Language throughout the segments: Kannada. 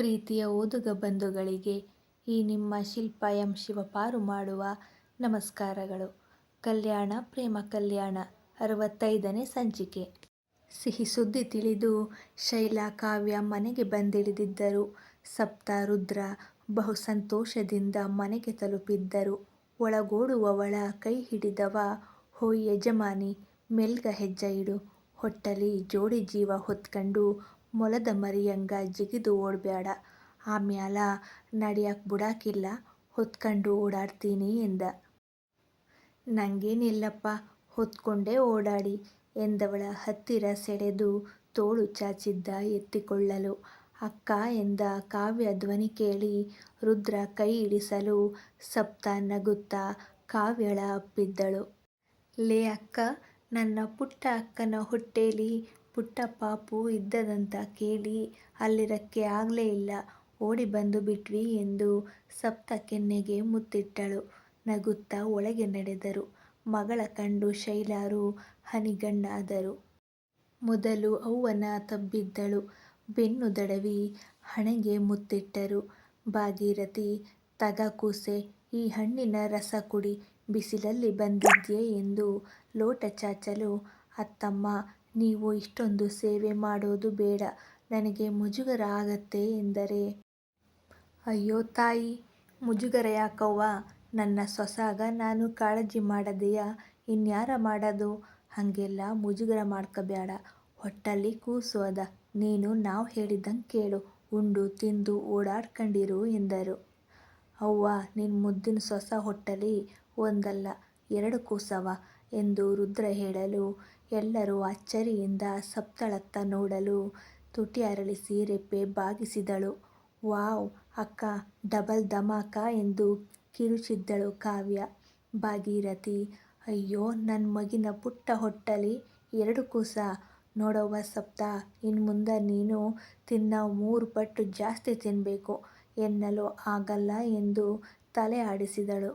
ಪ್ರೀತಿಯ ಓದುಗ ಬಂಧುಗಳಿಗೆ ಈ ನಿಮ್ಮ ಶಿಲ್ಪ ಎಂ ಶಿವಪಾರು ಮಾಡುವ ನಮಸ್ಕಾರಗಳು. ಕಲ್ಯಾಣ ಪ್ರೇಮ ಕಲ್ಯಾಣ, ಅರವತ್ತೈದನೇ ಸಂಚಿಕೆ. ಸಿಹಿ ಸುದ್ದಿ ತಿಳಿದು ಶೈಲಾ ಕಾವ್ಯ ಮನೆಗೆ ಬಂದಿಳಿದಿದ್ದರು. ಸಪ್ತ ರುದ್ರ ಬಹು ಸಂತೋಷದಿಂದ ಮನೆಗೆ ತಲುಪಿದ್ದರು. ಒಳಗೋಡುವವಳ ಕೈ ಹಿಡಿದವ "ಹೋಯ್ ಯಜಮಾನಿ, ಮೆಲ್ಗ ಹೆಜ್ಜೆ ಇಡು. ಹೊಟ್ಟಲಿ ಜೋಡಿ ಜೀವ ಹೊತಕಂಡು ಮೊಲದ ಮರಿಯಂಗ ಜಿಗಿದು ಓಡ್ಬ್ಯಾಡ ಆಮ್ಯಾಲ ನಡ್ಯಾಕ ಬುಡಾಕಿಲ್ಲ ಹೊತ್ಕೊಂಡು ಓಡಾಡ್ತೀನಿ ಎಂದ. ನಂಗೇನಿಲ್ಲಪ್ಪ, ಹೊತ್ಕೊಂಡೇ ಓಡಾಡಿ" ಎಂದವಳ ಹತ್ತಿರ ಸೆಳೆದು ತೋಳು ಚಾಚಿದ್ದ ಎತ್ತಿಕೊಳ್ಳಲು. ಅಕ್ಕ ಎಂದ ಕಾವ್ಯ ಧ್ವನಿ ಕೇಳಿ ರುದ್ರ ಕೈ ಇಳಿಸಲು ಸಪ್ತ ನಗುತ್ತ ಕಾವ್ಯಳ ಅಪ್ಪಿದ್ದಳು "ಲೇ ಅಕ್ಕ, ನನ್ನ ಪುಟ್ಟ ಅಕ್ಕನ ಹೊಟ್ಟೇಲಿ ಪುಟ್ಟ ಪಾಪು ಇದ್ದದಂತ ಕೇಳಿ, ಅಲ್ಲಿರಕ್ಕೆ ಆಗಲೇ ಇಲ್ಲ ಓಡಿ ಬಂದು ಬಿಟ್ವಿ" ಎಂದು ಸಪ್ತ ಕೆನ್ನೆಗೆ ಮುತ್ತಿಟ್ಟಳು. ನಗುತ್ತಾ ಒಳಗೆ ನಡೆದರು. ಮಗಳ ಕಂಡು ಶೈಲಾರು ಹನಿಗಣ್ಣಾದರು. ಮೊದಲು ಅವ್ವನ ತಬ್ಬಿದ್ದಳು ಬೆನ್ನು ದಡವಿ ಹಣೆಗೆ ಮುತ್ತಿಟ್ಟರು. ಭಾಗೀರಥಿ ತದ ಕೂಸೆ, ಈ ಹಣ್ಣಿನ ರಸ ಕುಡಿ, ಬಿಸಿಲಲ್ಲಿ ಬಂದಿದ್ಯೆ" ಎಂದು ಲೋಟ ಚಾಚಲು, "ಅತ್ತಮ್ಮಾ ನೀವು ಇಷ್ಟೊಂದು ಸೇವೆ ಮಾಡೋದು ಬೇಡ, ನನಗೆ ಮುಜುಗರ ಆಗತ್ತೆ" ಎಂದರೆ. "ಅಯ್ಯೋ ತಾಯಿ, ಮುಜುಗರ ಯಾಕವ್ವ? ನನ್ನ ಸೊಸಾಗ ನಾನು ಕಾಳಜಿ ಮಾಡದೆಯಾ? ಇನ್ಯಾರ ಮಾಡದು? ಹಾಗೆಲ್ಲ ಮುಜುಗರ ಮಾಡ್ಕಬ್ಯಾಡ. ಹೊಟ್ಟಲ್ಲಿ ಕೂಸು ಅದ ನೀನು ನಾವು ಹೇಳಿದ್ದಂಗೆ ಕೇಳು, ಉಂಡು ತಿಂದು ಓಡಾಡ್ಕೊಂಡಿರು ಎಂದರು. "ಅವ್ವ ನಿನ್ನ ಮುದ್ದಿನ ಸೊಸ ಹೊಟ್ಟಲಿ ಒಂದಲ್ಲ, ಎರಡು ಕೂಸವ" ಎಂದು ರುದ್ರ ಹೇಳಲು ಎಲ್ಲರೂ ಅಚ್ಚರಿಯಿಂದ ಸಪ್ತಳತ್ತ ನೋಡಲು ತುಟಿ ಅರಳಿಸಿ ರೆಪ್ಪೆ ಬಾಗಿಸಿದಳು. "ವಾವ್, ಅಕ್ಕ, ಡಬಲ್ ಧಮಾಕ ಎಂದು ಕಿರುಚಿದ್ದಳು ಕಾವ್ಯ. ಭಾಗೀರಥಿ, "ಅಯ್ಯೋ ನನ್ನ ಮಗಿನ ಪುಟ್ಟ ಹೊಟ್ಟಲಿ ಎರಡು ಕೂಸ ನೋಡವ್ವ ಸಪ್ತಾ ಮುಂದೆ ನೀನು ತಿನ್ನ ಮೂರು ಪಟ್ಟು ಜಾಸ್ತಿ ತಿನ್ನಬೇಕು ಎನ್ನಲು "ಆಗಲ್ಲ" ಎಂದು ತಲೆ ಆಡಿಸಿದಳು.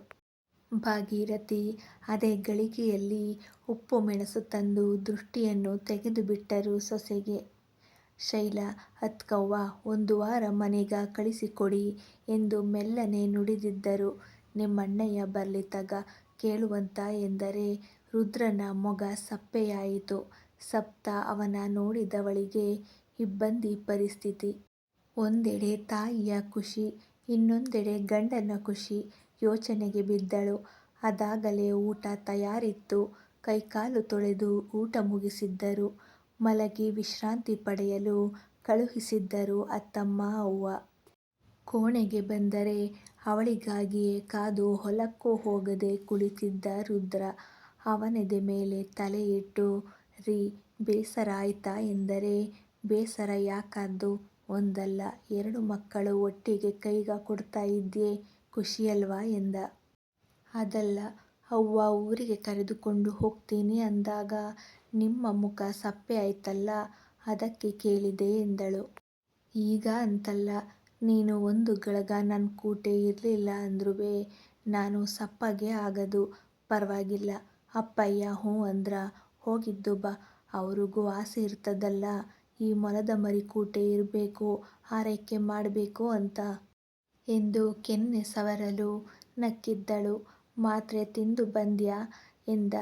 ಭಾಗೀರಥಿ ಅದೇ ಗಳಿಗೆಯಲ್ಲಿ ಉಪ್ಪು ಮೆಣಸು ತಂದು ದೃಷ್ಟಿಯನ್ನು ತೆಗೆದುಬಿಟ್ಟರು ಸೊಸೆಗೆ. ಶೈಲ "ಅತ್ಕವ್ವ ಒಂದು ವಾರ ಮನೆಗ ಕಳಿಸಿಕೊಡಿ" ಎಂದು ಮೆಲ್ಲನೆ ನುಡಿದಿದ್ದರು. "ನಿಮ್ಮಣ್ಣಯ್ಯ ಬರಲಿ ತಗ ಕೇಳುವಂತ" ಎಂದರೆ ರುದ್ರನ ಮೊಗ ಸಪ್ಪೆಯಾಯಿತು. ಸಪ್ತ ಅವನ ನೋಡಿದವಳಿಗೆ ಇಬ್ಬಂದಿ ಪರಿಸ್ಥಿತಿ. ಒಂದೆಡೆ ತಾಯಿಯ ಖುಷಿ, ಇನ್ನೊಂದೆಡೆ ಗಂಡನ ಖುಷಿ ಯೋಚನೆಗೆ ಬಿದ್ದಳು. ಅದಾಗಲೇ ಊಟ ತಯಾರಿತ್ತು. ಕೈಕಾಲು ತೊಳೆದು ಊಟ ಮುಗಿಸಿದ್ದರು. ಮಲಗಿ ವಿಶ್ರಾಂತಿ ಪಡೆಯಲು ಕಳುಹಿಸಿದ್ದರು ಅತ್ತಮ್ಮ ಅವ್ವ. ಕೋಣೆಗೆ ಬಂದರೆ ಅವಳಿಗಾಗಿಯೇ ಕಾದು ಹೊಲಕ್ಕೂ ಹೋಗದೆ ಕುಳಿತಿದ್ದ ರುದ್ರ. ಅವನೆದೆ ಮೇಲೆ ತಲೆಯಿಟ್ಟು "ರೀ, ಬೇಸರ ಆಯ್ತಾ" ಎಂದರೆ "ಬೇಸರ ಯಾಕಾದ್ದು ಒಂದಲ್ಲ, ಎರಡು ಮಕ್ಕಳು ಒಟ್ಟಿಗೆ ಕೈಗ ಕೊಡ್ತಾ ಇದ್ಯೆ ಖುಷಿಯಲ್ವಾ" ಎಂದ. "ಅದಲ್ಲ, ಅವ್ವ ಊರಿಗೆ ಕರೆದುಕೊಂಡು ಹೋಗ್ತೀನಿ ಅಂದಾಗ ನಿಮ್ಮ ಮುಖ ಸಪ್ಪೆ ಆಯ್ತಲ್ಲ, ಅದಕ್ಕೆ ಕೇಳಿದೆ" ಎಂದಳು. "ಈಗ ಅಂತಲ್ಲ, ನೀನು ಒಂದು ಗಳಗ ನನ್ನ ಕೂಟೆ ಇರಲಿಲ್ಲ ಅಂದ್ರೂ ನಾನು ಸಪ್ಪಗೆ ಆಗದು, ಪರವಾಗಿಲ್ಲ, ಅಪ್ಪಯ್ಯ ಹ್ಞೂ ಅಂದ್ರ, ಹೋಗಿದ್ದು ಬಾ, ಅವ್ರಿಗೂ ಆಸೆ ಇರ್ತದಲ್ಲ, ಈ ಮೊಲದ ಮರಿ ಕೂಟೆ ಇರಬೇಕು, ಆರೈಕೆ ಮಾಡಬೇಕು ಅಂತ" ಎಂದು ಕೆನ್ನೆ ಸವರಲು ನಕ್ಕಿದ್ದಳು. "ಮಾತ್ರೆ ತಿಂದು ಬಂದ್ಯಾ" ಎಂದ.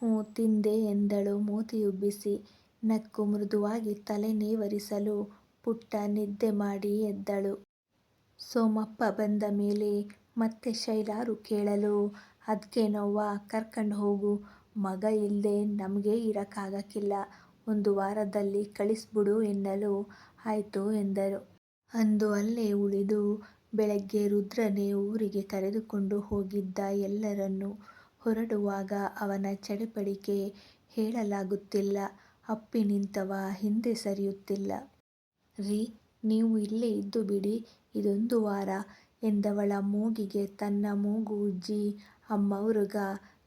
"ಹೂ ತಿಂದೆ" ಎಂದಳು ಮೂತಿಯುಬ್ಬಿಸಿ. ನಕ್ಕು ಮೃದುವಾಗಿ ತಲೆ ನೇವರಿಸಲು ಪುಟ್ಟ ನಿದ್ದೆ ಮಾಡಿ ಎದ್ದಳು. ಸೋಮಪ್ಪ ಬಂದ ಮೇಲೆ ಮತ್ತೆ ಶೈಲಾರು ಕೇಳಲು "ಅದ್ಕೇನವ್ವ ಕರ್ಕಂಡ್ ಹೋಗು ಮಗ ಇಲ್ಲದೆ ನಮಗೆ ಇರಕ್ಕಾಗಕ್ಕಿಲ್ಲ ಒಂದು ವಾರದಲ್ಲಿ ಕಳಿಸ್ಬಿಡು" ಎನ್ನಲು ಆಯಿತು, ಎಂದರು. ಅಂದು ಅಲ್ಲೇ ಉಳಿದು ಬೆಳಗ್ಗೆ ರುದ್ರನೇ ಊರಿಗೆ ಕರೆದುಕೊಂಡು ಹೋಗಿದ್ದ ಎಲ್ಲರನ್ನೂ. ಹೊರಡುವಾಗ ಅವನ ಚಡಪಡಿಕೆ ಹೇಳಲಾಗುತ್ತಿಲ್ಲ. ಅಪ್ಪಿ ನಿಂತವ, ಹಿಂದೆ ಸರಿಯುತ್ತಿಲ್ಲ. "ರೀ, ನೀವು ಇಲ್ಲೇ ಇದ್ದು ಬಿಡಿ, ಇದೊಂದು ವಾರ" ಎಂದವಳ ಮೂಗಿಗೆ ತನ್ನ ಮೂಗು ಉಜ್ಜಿ "ಅಮ್ಮವ್ರುಗ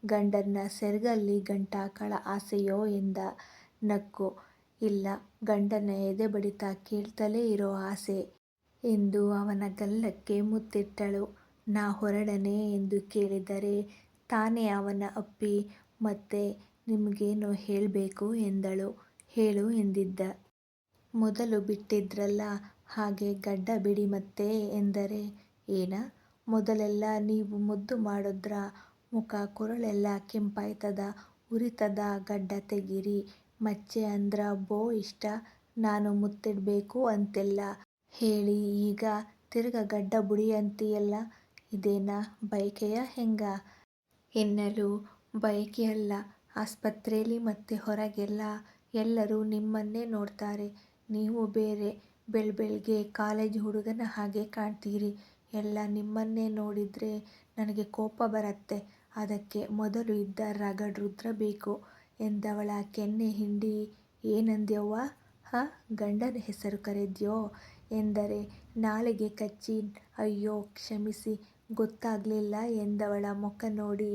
ಗಂಡನ್ನ ಸೆರಗಲ್ಲಿ ಗಂಟಾಕಳ ಆಸೆಯೋ" ಎಂದ. ನಕ್ಕು, "ಇಲ್ಲ, ಗಂಡನ ಎದೆಬಡಿತ ಕೇಳ್ತಲೇ ಇರೋ ಆಸೆ" ಎಂದು ಅವನ ಗಲ್ಲಕ್ಕೆ ಮುತ್ತಿಟ್ಟಳು. "ನಾ ಹೊರಡನೆ" ಎಂದು ಕೇಳಿದರೆ, ತಾನೇ ಅವನ ಅಪ್ಪಿ, ಮತ್ತೆ ನಿಮಗೇನು ಹೇಳಬೇಕು ಎಂದಳು. "ಹೇಳು" ಎಂದಿದ್ದ. "ಮೊದಲು ಬಿಟ್ಟಿದ್ರಲ್ಲ, ಹಾಗೆ ಗಡ್ಡ ಬಿಡಿ ಮತ್ತೆ ಎಂದರೆ, ಏನ ಮೊದಲೆಲ್ಲ ನೀವು ಮುದ್ದು ಮಾಡುದ್ರ, ಮುಖ ಕೊರಳೆಲ್ಲ ಕೆಂಪಾಯ್ತದ, ಉರಿತದ ಗಡ್ಡ ತೆಗಿರಿ ಮಚ್ಚೆ ಅಂದ್ರ ಬೋ ಇಷ್ಟ, ನಾನು ಮುತ್ತಿಡಬೇಕು ಅಂತೆಲ್ಲ ಹೇಳಿ, ಈಗ ತಿರ್ಗ ಗಡ್ಡ ಬುಡಿ ಅಂತೀಯಲ್ಲ ಇದೇನ ಬಯಕೆಯ ಹೆಂಗ? ಎನ್ನಲು ಬಯಕೆಯಲ್ಲ ಆಸ್ಪತ್ರೆಯಲ್ಲಿ ಮತ್ತೆ ಹೊರಗೆಲ್ಲ ಎಲ್ಲರೂ ನಿಮ್ಮನ್ನೇ ನೋಡ್ತಾರೆ. ನೀವು ಬೇರೆ ಬೆಳ್ಬೆಳ್ಗೆ ಕಾಲೇಜ್ ಹುಡುಗನ ಹಾಗೆ ಕಾಣ್ತೀರಿ. ಎಲ್ಲ ನಿಮ್ಮನ್ನೇ ನೋಡಿದ್ರೆ ನನಗೆ ಕೋಪ ಬರತ್ತೆ. ಅದಕ್ಕೆ ಮೊದಲು ಇದ್ದ ರಗಡ್ ರುದ್ರ ಬೇಕು ಎಂದವಳ ಕೆನ್ನೆ ಹಿಂಡಿ, ಏನಂದ್ಯವ್ವ? ಹ, ಗಂಡನ ಹೆಸರು ಕರೆದ್ಯೋ? ಎಂದರೆ, ನಾಲಿಗೆ ಕಚ್ಚಿ ಅಯ್ಯೋ ಕ್ಷಮಿಸಿ, ಗೊತ್ತಾಗ್ಲಿಲ್ಲ ಎಂದವಳ ಮುಖ ನೋಡಿ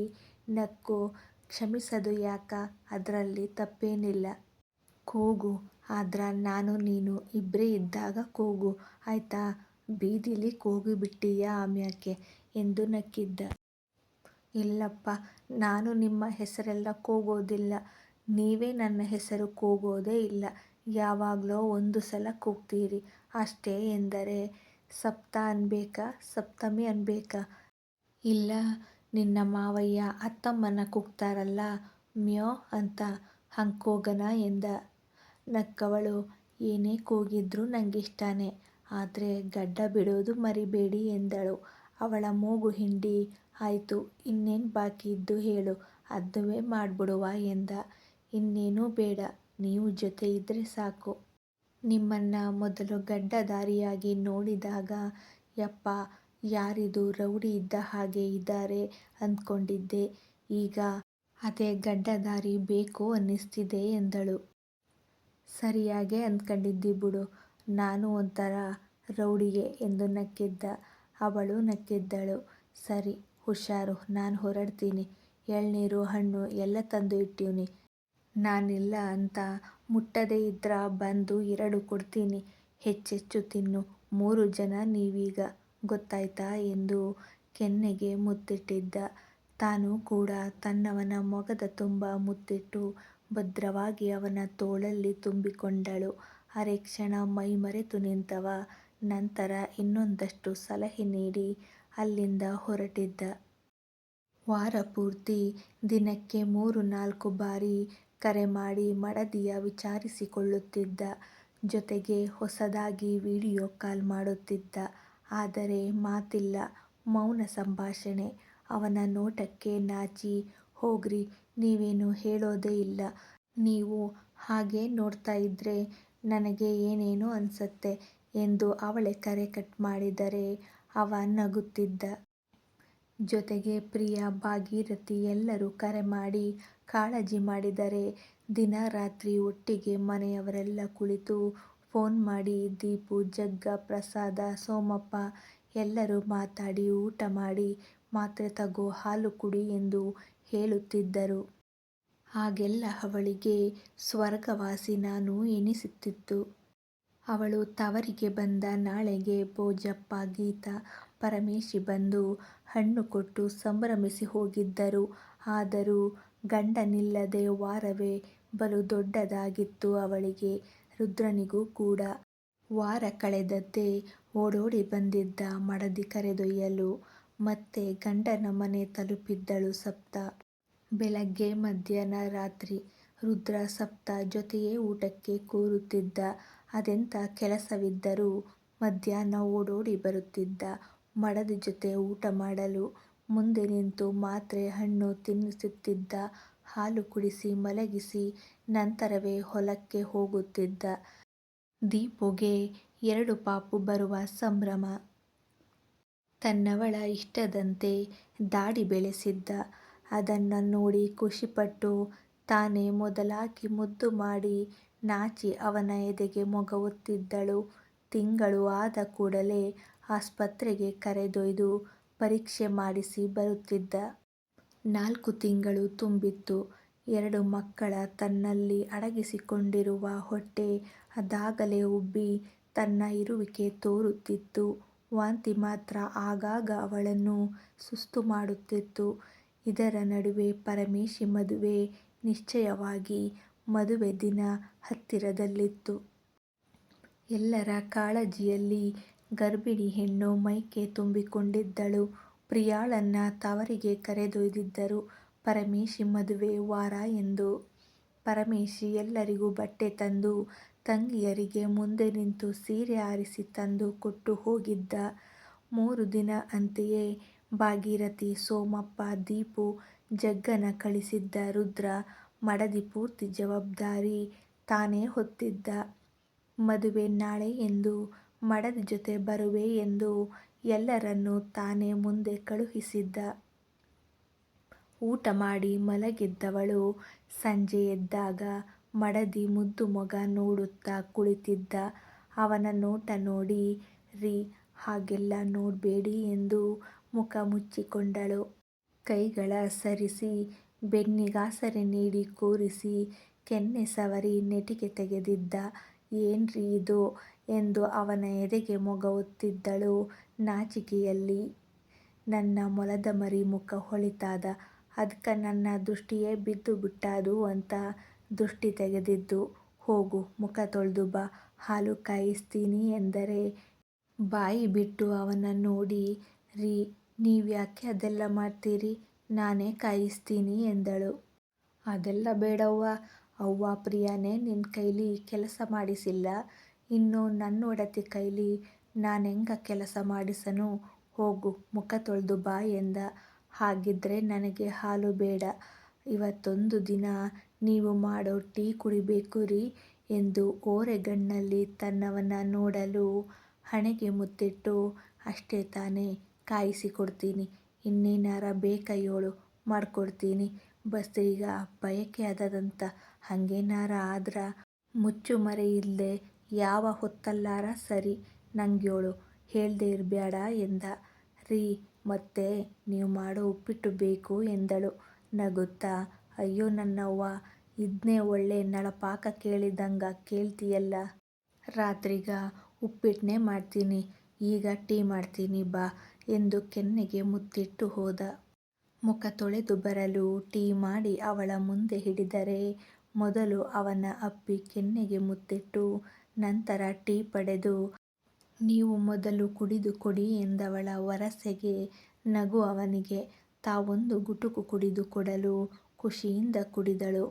ನಕ್ಕು, ಕ್ಷಮಿಸದು ಯಾಕ? ಅದರಲ್ಲಿ ತಪ್ಪೇನಿಲ್ಲ. ಕೂಗು, ಆದ್ರ ನಾನು ನೀನು ಇಬ್ಬರೇ ಇದ್ದಾಗ ಕೂಗು. ಆಯ್ತಾ? ಬೀದಿಲಿ ಕೂಗಿಬಿಟ್ಟೀಯ ಆಮ್ಯಾಕೆ? ಎಂದು ನಕ್ಕಿದ್ದ. ಇಲ್ಲಪ್ಪ, ನಾನು ನಿಮ್ಮ ಹೆಸರೆಲ್ಲ ಕೂಗೋದಿಲ್ಲ. ನೀವೇ ನನ್ನ ಹೆಸರು ಕೂಗೋದೇ ಇಲ್ಲ. ಯಾವಾಗಲೋ ಒಂದು ಸಲ ಕೂಗ್ತೀರಿ. ಅಷ್ಟೇ ಎಂದರೆ ಸಪ್ತ ಅನ್ಬೇಕಾ? ಸಪ್ತಮಿ ಅನ್ಬೇಕಾ? ಇಲ್ಲ, ನಿನ್ನ ಮಾವಯ್ಯ ಅತ್ತಮ್ಮನ ಕೂಗ್ತಾರಲ್ಲ, ಮ್ಯೋ ಅಂತ ಹಂಕೋಗನ ಕೂಗನಾ ಎಂದ. ನಕ್ಕವಳು, ಏನೇ ಕೂಗಿದ್ರೂ ನಂಗಿಷ್ಟನೇ, ಆದರೆ ಗಡ್ಡ ಬಿಡೋದು ಮರೀಬೇಡಿ ಎಂದಳು. ಅವಳ ಮೂಗು ಹಿಂಡಿ, ಆಯಿತು, ಇನ್ನೇನ್ ಬಾಕಿ ಇದ್ದು ಹೇಳು, ಅದುವೇ ಮಾಡಿಬಿಡುವ ಎಂದ. ಇನ್ನೇನೂ ಬೇಡ, ನೀವು ಜೊತೆ ಇದ್ದರೆ ಸಾಕು. ನಿಮ್ಮನ್ನ ಮೊದಲು ಗಡ್ಡಧಾರಿಯಾಗಿ ನೋಡಿದಾಗ, ಯಪ್ಪ, ಯಾರಿದು ರೌಡಿ ಇದ್ದ ಹಾಗೆ ಇದ್ದಾರೆ ಅಂದ್ಕೊಂಡಿದ್ದೆ. ಈಗ ಅದೇ ಗಡ್ಡಧಾರಿ ಬೇಕು ಅನ್ನಿಸ್ತಿದೆ ಎಂದಳು. ಸರಿಯಾಗೆ ಅಂದ್ಕೊಂಡಿದ್ದಿ ಬಿಡು. ನಾನು ಒಂಥರ ರೌಡಿಗೆ ಎಂದು ನಕ್ಕಿದ್ದ. ಅವಳು ನಕ್ಕಿದ್ದಳು. ಸರಿ, ಹುಷಾರು. ನಾನು ಹೊರಡ್ತೀನಿ. ಎಳ್ನೀರು, ಹಣ್ಣು ಎಲ್ಲ ತಂದು ಇಟ್ಟಿವ್ನಿ. ನಾನಿಲ್ಲ ಅಂತ ಮುಟ್ಟದೇ ಇದ್ರ ಬಂದು ಎರಡು ಕೊಡ್ತೀನಿ, ಹೆಚ್ಚೆಚ್ಚು ತಿನ್ನು. ಮೂರು ಜನ ನೀವೀಗ ಗೊತ್ತಾಯ್ತಾ ಎಂದು ಕೆನ್ನೆಗೆ ಮುತ್ತಿಟ್ಟಿದ್ದ. ತಾನು ಕೂಡ ತನ್ನವನ ಮೊಗದ ತುಂಬ ಮುತ್ತಿಟ್ಟು ಭದ್ರವಾಗಿ ಅವನ ತೋಳಲ್ಲಿ ತುಂಬಿಕೊಂಡಳು. ಅರೆಕ್ಷಣ ಮೈಮರೆತು ನಿಂತವ. ನಂತರ ಇನ್ನೊಂದಷ್ಟು ಸಲಹೆ ನೀಡಿ ಅಲ್ಲಿಂದ ಹೊರಟಿದ್ದ. ವಾರಪೂರ್ತಿ ದಿನಕ್ಕೆ ಮೂರು ನಾಲ್ಕು ಬಾರಿ ಕರೆ ಮಾಡಿ ಮಡದಿಯ ವಿಚಾರಿಸಿಕೊಳ್ಳುತ್ತಿದ್ದ ಜೊತೆಗೆ ಹೊಸದಾಗಿ ವಿಡಿಯೋ ಕಾಲ್ ಮಾಡುತ್ತಿದ್ದ. ಆದರೆ ಮಾತಿಲ್ಲ, ಮೌನ ಸಂಭಾಷಣೆ. ಅವನ ನೋಟಕ್ಕೆ ನಾಚಿ, ಹೋಗ್ರಿ, ನೀವೇನು ಹೇಳೋದೇ ಇಲ್ಲ. ನೀವು ಹಾಗೆ ನೋಡ್ತಾ ಇದ್ರೆ ನನಗೆ ಏನೇನೋ ಅನ್ಸತ್ತೆ ಎಂದು ಅವಳೇ ಕರೆ ಕಟ್ ಮಾಡಿದರೆ ಅವ ನಗುತ್ತಿದ್ದ. ಜೊತೆಗೆ ಪ್ರಿಯ, ಭಾಗೀರಥಿ ಎಲ್ಲರೂ ಕರೆ ಮಾಡಿ ಕಾಳಜಿ ಮಾಡಿದರೆ ದಿನ ರಾತ್ರಿ ಒಟ್ಟಿಗೆ ಮನೆಯವರೆಲ್ಲ ಕುಳಿತು ಫೋನ್ ಮಾಡಿ, ದೀಪು, ಜಗ್ಗ, ಪ್ರಸಾದ, ಸೋಮಪ್ಪ ಎಲ್ಲರೂ ಮಾತಾಡಿ, ಊಟ ಮಾಡಿ, ಮಾತ್ರೆ ತಗೋ, ಹಾಲು ಕುಡಿ ಎಂದು ಹೇಳುತ್ತಿದ್ದರು. ಹಾಗೆಲ್ಲ ಅವಳಿಗೆ ಸ್ವರ್ಗವಾಸಿ ನಾನು ಎನಿಸುತ್ತಿತ್ತು. ಅವಳು ತವರಿಗೆ ಬಂದ ನಾಳೆಗೆ ಭೋಜಪ್ಪ, ಗೀತಾ ಪರಮೇಶಿ ಬಂದು ಹಣ್ಣು ಕೊಟ್ಟು ಸಂಭ್ರಮಿಸಿ ಹೋಗಿದ್ದರು. ಆದರೂ ಗಂಡನಿಲ್ಲದೆ ವಾರವೇ ಬಲು ದೊಡ್ಡದಾಗಿತ್ತು ಅವಳಿಗೆ, ರುದ್ರನಿಗೂ ಕೂಡ. ವಾರ ಕಳೆದದ್ದೇ ಓಡೋಡಿ ಬಂದಿದ್ದ ಮಡದಿ ಕರೆದೊಯ್ಯಲು ಮತ್ತೆ ಗಂಡನ ಮನೆ ತಲುಪಿದ್ದಳು ಸಪ್ತ. ಬೆಳಗ್ಗೆ ಮಧ್ಯಾಹ್ನ ರಾತ್ರಿ ರುದ್ರ ಸಪ್ತ ಜೊತೆಯೇ ಊಟಕ್ಕೆ ಕೂರುತ್ತಿದ್ದ. ಅದೆಂಥ ಕೆಲಸವಿದ್ದರೂ ಮಧ್ಯಾಹ್ನ ಓಡೋಡಿ ಬರುತ್ತಿದ್ದ. ಮಡದಿ ಜೊತೆ ಊಟ ಮಾಡಲು ಮುಂದೆ ನಿಂತು ಮಾತ್ರೆ, ಹಣ್ಣು ತಿನ್ನಿಸುತ್ತಿದ್ದ, ಹಾಲು ಕುಡಿಸಿ ಮಲಗಿಸಿ ನಂತರವೇ ಹೊಲಕ್ಕೆ ಹೋಗುತ್ತಿದ್ದ. ದೀಪುಗೆ ಎರಡು ಪಾಪು ಬರುವ ಸಂಭ್ರಮ. ತನ್ನವಳ ಇಷ್ಟದಂತೆ ದಾಡಿ ಬೆಳೆಸಿದ್ದ. ಅದನ್ನು ನೋಡಿ ಖುಷಿಪಟ್ಟು ತಾನೇ ಮೊದಲಾಗಿ ಮುದ್ದು ಮಾಡಿ ನಾಚಿ ಅವನ ಎದೆಗೆ ಮೊಗ ಹೊತ್ತಿದ್ದಳು ತಿಂಗಳು ಆದ ಕೂಡಲೇ ಆಸ್ಪತ್ರೆಗೆ ಕರೆದೊಯ್ದು ಪರೀಕ್ಷೆ ಮಾಡಿಸಿ ಬರುತ್ತಿದ್ದ. ನಾಲ್ಕು ತಿಂಗಳು ತುಂಬಿತ್ತು. ಎರಡು ಮಕ್ಕಳ ತನ್ನಲ್ಲಿ ಅಡಗಿಸಿಕೊಂಡಿರುವ ಹೊಟ್ಟೆ ಅದಾಗಲೇ ಉಬ್ಬಿ ತನ್ನ ಇರುವಿಕೆ ತೋರುತ್ತಿತ್ತು. ವಾಂತಿ ಮಾತ್ರ ಆಗಾಗ ಅವಳನ್ನು ಸುಸ್ತು ಮಾಡುತ್ತಿತ್ತು. ಇದರ ನಡುವೆ ಪರಮೇಶಿ ಮದುವೆ ನಿಶ್ಚಯವಾಗಿ ಮದುವೆ ದಿನ ಹತ್ತಿರದಲ್ಲಿತ್ತು. ಎಲ್ಲರ ಕಾಳಜಿಯಲ್ಲಿ ಗರ್ಭಿಣಿ ಹೆಣ್ಣು ಮೈಕೆ ತುಂಬಿಕೊಂಡಿದ್ದಳು. ಪ್ರಿಯಾಳನ್ನ ತವರಿಗೆ ಕರೆದೊಯ್ದಿದ್ದರು ಪರಮೇಶಿ ಮದುವೆ ವಾರ ಎಂದು. ಪರಮೇಶಿ ಎಲ್ಲರಿಗೂ ಬಟ್ಟೆ ತಂದು, ತಂಗಿಯರಿಗೆ ಮುಂದೆ ನಿಂತು ಸೀರೆ ಆರಿಸಿ ತಂದು ಕೊಟ್ಟು ಹೋಗಿದ್ದ. ಮೂರು ದಿನ ಅಂತೆಯೇ ಭಾಗೀರಥಿ, ಸೋಮಪ್ಪ, ದೀಪು, ಜಗ್ಗನ ಕಳಿಸಿದ್ದ. ರುದ್ರ ಮಡದಿ ಪೂರ್ತಿ ಜವಾಬ್ದಾರಿ ತಾನೇ ಹೊತ್ತಿದ್ದ. ಮದುವೆ ನಾಳೆ ಎಂದು, ಮಡದ ಜೊತೆ ಬರುವೆ ಎಂದು ಎಲ್ಲರನ್ನೂ ತಾನೇ ಮುಂದೆ ಕಳುಹಿಸಿದ್ದ. ಊಟ ಮಾಡಿ ಮಲಗಿದ್ದವಳು ಸಂಜೆ ಎದ್ದಾಗ ಮಡದಿ ಮುದ್ದು ಮಗ ನೋಡುತ್ತಾ ಕುಳಿತಿದ್ದ. ಅವನ ನೋಟ ನೋಡಿ ರೀ ಹಾಗೆಲ್ಲ ನೋಡಬೇಡಿ ಎಂದು ಮುಖ ಮುಚ್ಚಿಕೊಂಡಳು. ಕೈಗಳ ಸರಿಸಿ, ಬೆನ್ನಿಗಾಸರೆ ನೀಡಿ ಕೂರಿಸಿ, ಕೆನ್ನೆ ಸವರಿ ನೆಟಿಗೆ ತೆಗೆದಿದ್ದ. ಏನ್ರೀ ಇದು ಎಂದು ಅವನ ಎದೆಗೆ ಮೊಗವುತ್ತಿದ್ದಳು ನಾಚಿಕೆಯಲ್ಲಿ. ನನ್ನ ಮೊಲದ ಮರಿ ಮುಖ ಹೊಳಿತಾದ ಅದ್ಕ ನನ್ನ ದೃಷ್ಟಿಯೇ ಬಿದ್ದು ಬಿಟ್ಟಾದು ಅಂತ ದೃಷ್ಟಿ ತೆಗೆದಿದ್ದು. ಹೋಗು ಮುಖ ತೊಳೆದು ಬಾ ಹಾಲು ಕಾಯಿಸ್ತೀನಿ ಎಂದರೆ, ಬಾಯಿ ಬಿಟ್ಟು ಅವನ ನೋಡಿ ರೀ ನೀವ್ಯಾಕೆ ಅದೆಲ್ಲ ಮಾಡ್ತೀರಿ ನಾನೇ ಕಾಯಿಸ್ತೀನಿ ಎಂದಳು. ಅದೆಲ್ಲ ಬೇಡವ್ವ ಅವ್ವ ಪ್ರಿಯನೇ ನಿನ್ನ ಕೈಲಿ ಕೆಲಸ ಮಾಡಿಸಿಲ್ಲ. ಇನ್ನು ನನ್ನ ಒಡತಿ ಕೈಲಿ ನಾನೆಂಗ ಕೆಲಸ ಮಾಡಿಸನು? ಹೋಗು ಮುಖ ತೊಳೆದು ಬಾ ಎಂದ. ಹಾಗಿದ್ರೆ ನನಗೆ ಹಾಲು ಬೇಡ. ಇವತ್ತೊಂದು ದಿನ ನೀವು ಮಾಡೋ ಟೀ ಕುಡಿಬೇಕು ರೀ ಎಂದು ಓರೆಗಣ್ಣಲ್ಲಿ ತನ್ನವನ ನೋಡಲು ಹಣೆಗೆ ಮುತ್ತಿಟ್ಟು, ಅಷ್ಟೇ ತಾನೇ ಕಾಯಿಸಿಕೊಡ್ತೀನಿ. ಇನ್ನೇನಾರ ಬೇಕಾಯೋಳು ಮಾಡಿಕೊಡ್ತೀನಿ. ಬಸ್ರಿಗ ಬಯಕೆ ಅದದಂತ ಹಂಗೇನರ ಆದ್ರ ಮುಚ್ಚು ಮರೆ ಇಲ್ದೆ ಯಾವ ಹೊತ್ತಲ್ಲಾರ ಸರಿ ನಂಗ್ಯೋಳು ಹೇಳ್ದೆ ಇರ್ಬ್ಯಾಡ ಎಂದ. ರೀ ಮತ್ತೆ ನೀವು ಮಾಡೋ ಉಪ್ಪಿಟ್ಟು ಬೇಕು ಎಂದಳು ನಗುತ್ತಾ. ಅಯ್ಯೋ ನನ್ನವ್ವ ಇದ್ನೇ ಒಳ್ಳೆ ನಳಪಾಕ ಕೇಳಿದಂಗ ಕೇಳ್ತಿಯಲ್ಲ. ರಾತ್ರಿಗ ಉಪ್ಪಿಟ್ನೇ ಮಾಡ್ತೀನಿ ಈಗ ಟೀ ಮಾಡ್ತೀನಿ ಬಾ ಎಂದು ಕೆನ್ನೆಗೆ ಮುತ್ತಿಟ್ಟು ಹೋದ. ಮುಖ ತೊಳೆದು ಬರಲು ಟೀ ಮಾಡಿ ಅವಳ ಮುಂದೆ ಹಿಡಿದರೆ, ಮೊದಲು ಅವನ ಅಪ್ಪಿ ಕೆನ್ನೆಗೆ ಮುತ್ತಿಟ್ಟು, ನಂತರ ಟೀ ಪಡೆದು, ನೀವು ಮೊದಲು ಕುಡಿದು ಕೊಡಿ ಎಂದವಳ ವರಸೆಗೆ ನಗು ಅವನಿಗೆ. ತಾವೊಂದು ಗುಟುಕು ಕುಡಿದು ಕೊಡಲು ಖುಷಿಯಿಂದ ಕುಡಿದಳು.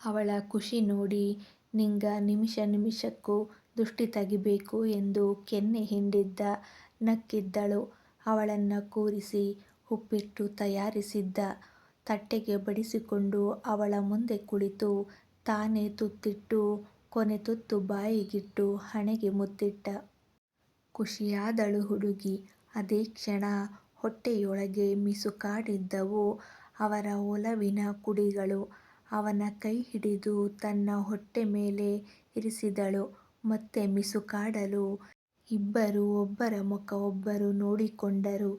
ಅವಳ ಖುಷಿ ನೋಡಿ ನಿಂಗ ನಿಮಿಷ ನಿಮಿಷಕ್ಕೂ ದೃಷ್ಟಿ ತಗೀಬೇಕು ಎಂದು ಕೆನ್ನೆ ಹಿಂಡಿದ್ದ. ನಕ್ಕಿದ್ದಳು. ಅವಳನ್ನ ಕೂರಿಸಿ ಉಪ್ಪಿಟ್ಟು ತಯಾರಿಸಿದ್ದ. ತಟ್ಟೆಗೆ ಬಡಿಸಿಕೊಂಡು ಅವಳ ಮುಂದೆ ಕುಳಿತು, ತಾನೇ ತುತ್ತಿಟ್ಟು, ಕೊನೆ ತುತ್ತು ಬಾಯಿಗಿಟ್ಟು ಹಣೆಗೆ ಮುತ್ತಿಟ್ಟ. ಖುಷಿಯಾದಳು ಹುಡುಗಿ. ಅದೇ ಕ್ಷಣ ಹೊಟ್ಟೆಯೊಳಗೆ ಮಿಸುಕಾಡಿದ್ದವು ಅವರ ಒಲವಿನ ಕುಡಿಗಳು. ಅವನ ಕೈ ಹಿಡಿದು ತನ್ನ ಹೊಟ್ಟೆ ಮೇಲೆ ಇರಿಸಿದಳು. ಮತ್ತೆ ಮಿಸುಕಾಡಲು ಇಬ್ಬರು ಒಬ್ಬರ ಮುಖ ಒಬ್ಬರು ನೋಡಿಕೊಂಡರು.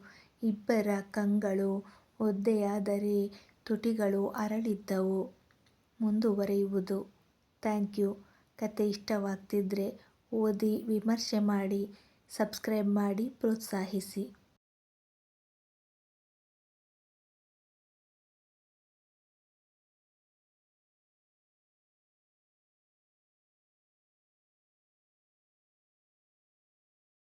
ಇಬ್ಬರ ಕಂಗಳು ಒದ್ದೆಯಾದರೆ ತುಟಿಗಳು ಅರಳಿದ್ದವು. ಮುಂದುವರಿಯುವುದು ಥ್ಯಾಂಕ್ಯೂ ಕತೆ ಇಷ್ಟವಾಗ್ತಿದ್ರೆ ಓದಿ ವಿಮರ್ಶೆ ಮಾಡಿ ಸಬ್ಸ್ಕ್ರೈಬ್ ಮಾಡಿ ಪ್ರೋತ್ಸಾಹಿಸಿ.